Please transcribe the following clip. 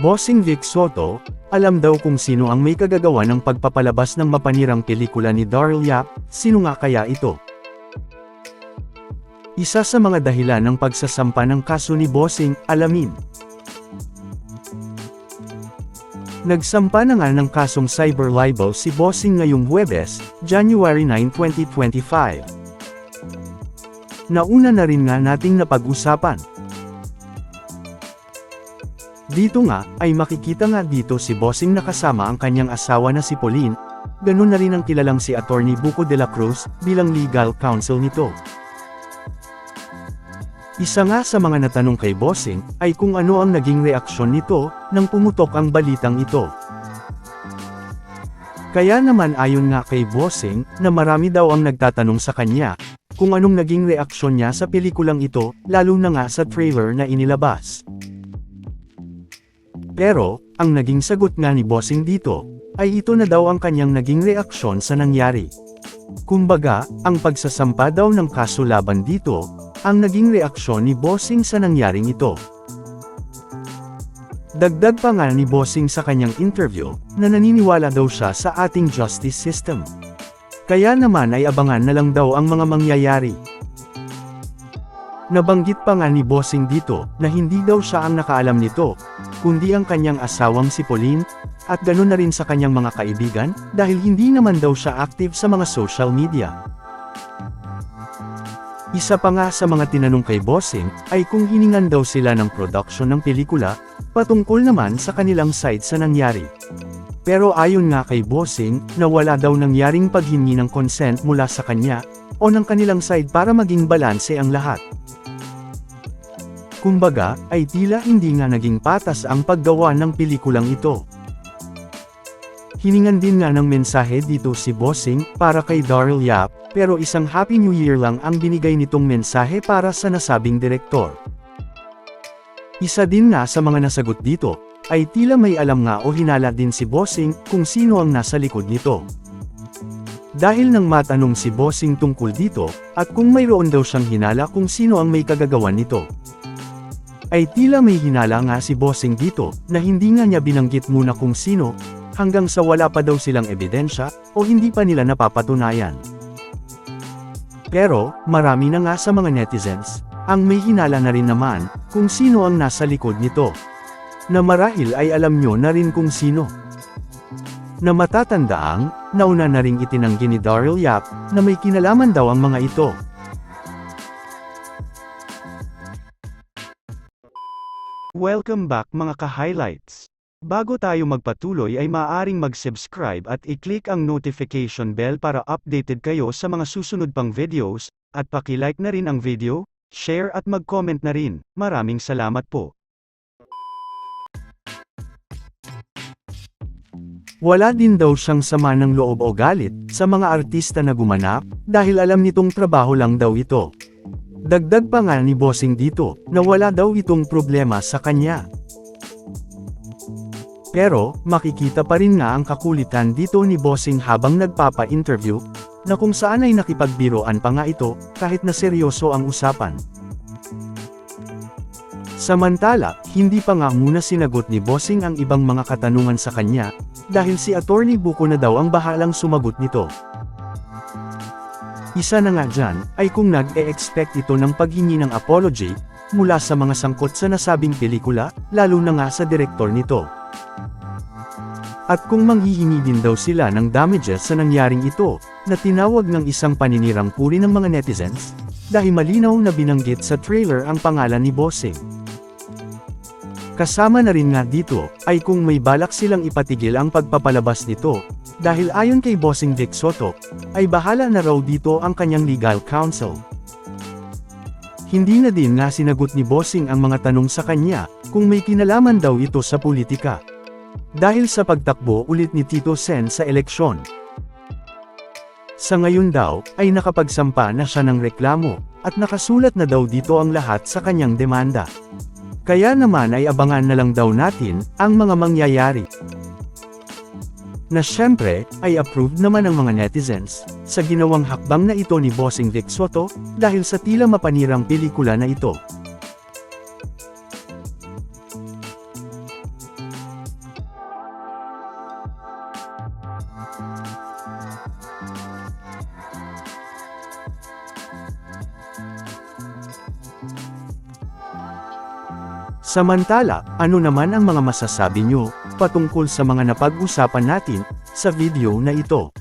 Bossing Vic Soto, alam daw kung sino ang may kagagawa ng pagpapalabas ng mapanirang pelikula ni Daryl Yap, sino nga kaya ito? Isa sa mga dahilan ng pagsasampa ng kaso ni Bossing, alamin. Nagsampa na nga ng kasong cyber libel si Bossing ngayong Huwebes, January 9, 2025. Nauna na rin nga nating napag-usapan. Dito nga, ay makikita nga dito si Bossing nakasama ang kanyang asawa na si Pauline, ganun na rin ang kilalang si Attorney Buco de la Cruz, bilang legal counsel nito. Isa nga sa mga natanong kay Bossing, ay kung ano ang naging reaksyon nito, nang pumutok ang balitang ito. Kaya naman ayon nga kay Bossing, na marami daw ang nagtatanong sa kanya, kung anong naging reaksyon niya sa pelikulang ito, lalo na nga sa trailer na inilabas. Pero, ang naging sagot nga ni Bossing dito, ay ito na daw ang kanyang naging reaksyon sa nangyari. Kumbaga, ang pagsasampa daw ng kaso laban dito, ang naging reaksyon ni Bossing sa nangyaring ito. Dagdag pa nga ni Bossing sa kanyang interview, na naniniwala daw siya sa ating justice system. Kaya naman ay abangan na lang daw ang mga mangyayari. Nabanggit pa nga ni Bossing dito, na hindi daw siya ang nakaalam nito, kundi ang kanyang asawang si Pauline, at ganoon na rin sa kanyang mga kaibigan, dahil hindi naman daw siya active sa mga social media. Isa pa nga sa mga tinanong kay Bossing, ay kung hiningan daw sila ng production ng pelikula, patungkol naman sa kanilang side sa nangyari. Pero ayon nga kay Bossing, na wala daw nangyaring paghingi ng consent mula sa kanya, o ng kanilang side para maging balanse ang lahat. Kumbaga, ay tila hindi nga naging patas ang paggawa ng pelikulang ito. Hiningan din nga ng mensahe dito si Bossing, para kay Daryl Yap, pero isang Happy New Year lang ang binigay nitong mensahe para sa nasabing direktor. Isa din nga sa mga nasagot dito, ay tila may alam nga o hinala din si Bossing, kung sino ang nasa likod nito. Dahil nang matanong si Bossing tungkol dito, at kung mayroon daw siyang hinala kung sino ang may kagagawan nito. Ay tila may hinala nga si Bossing dito, na hindi nga niya binanggit muna kung sino, hanggang sa wala pa daw silang ebidensya, o hindi pa nila napapatunayan. Pero, marami na nga sa mga netizens, ang may hinala na rin naman, kung sino ang nasa likod nito. Na marahil ay alam nyo na rin kung sino. Na matatandaang, nauna na ring itinanggi ni Daryl Yap, na may kinalaman daw ang mga ito. Welcome back mga ka-highlights. Bago tayo magpatuloy ay maaaring mag-subscribe at i-click ang notification bell para updated kayo sa mga susunod pang videos, at paki-like na rin ang video, share at mag-comment na rin. Maraming salamat po. Wala din daw siyang sama ng loob o galit sa mga artista na gumanap dahil alam nitong trabaho lang daw ito. Dagdag pa nga ni Bossing dito na wala daw itong problema sa kanya. Pero, makikita pa rin nga ang kakulitan dito ni Bossing habang nagpapa-interview, na kung saan ay nakipagbiroan pa nga ito, kahit na seryoso ang usapan. Samantala, hindi pa nga muna sinagot ni Bossing ang ibang mga katanungan sa kanya, dahil si Attorney Buko na daw ang bahalang sumagot nito. Isa na nga dyan, ay kung nag-e-expect ito ng paghingi ng apology, mula sa mga sangkot sa nasabing pelikula, lalo na nga sa direktor nito. At kung manghihingi din daw sila ng damages sa nangyaring ito, na tinawag ng isang paninirang puri ng mga netizens, dahil malinaw na binanggit sa trailer ang pangalan ni Bossing. Kasama na rin nga dito, ay kung may balak silang ipatigil ang pagpapalabas nito, dahil ayon kay Bossing Vic Soto, ay bahala na raw dito ang kanyang legal counsel. Hindi na din nga sinagot ni Bossing ang mga tanong sa kanya, kung may kinalaman daw ito sa politika. Dahil sa pagtakbo ulit ni Tito Sen sa eleksyon. Sa ngayon daw, ay nakapagsampa na siya ng reklamo, at nakasulat na daw dito ang lahat sa kanyang demanda. Kaya naman ay abangan na lang daw natin, ang mga mangyayari na syempre, ay approved naman ng mga netizens, sa ginawang hakbang na ito ni Bossing Vic Soto, dahil sa tila mapanirang pelikula na ito. Samantala, ano naman ang mga masasabi nyo? Patungkol sa mga napag-usapan natin, sa video na ito?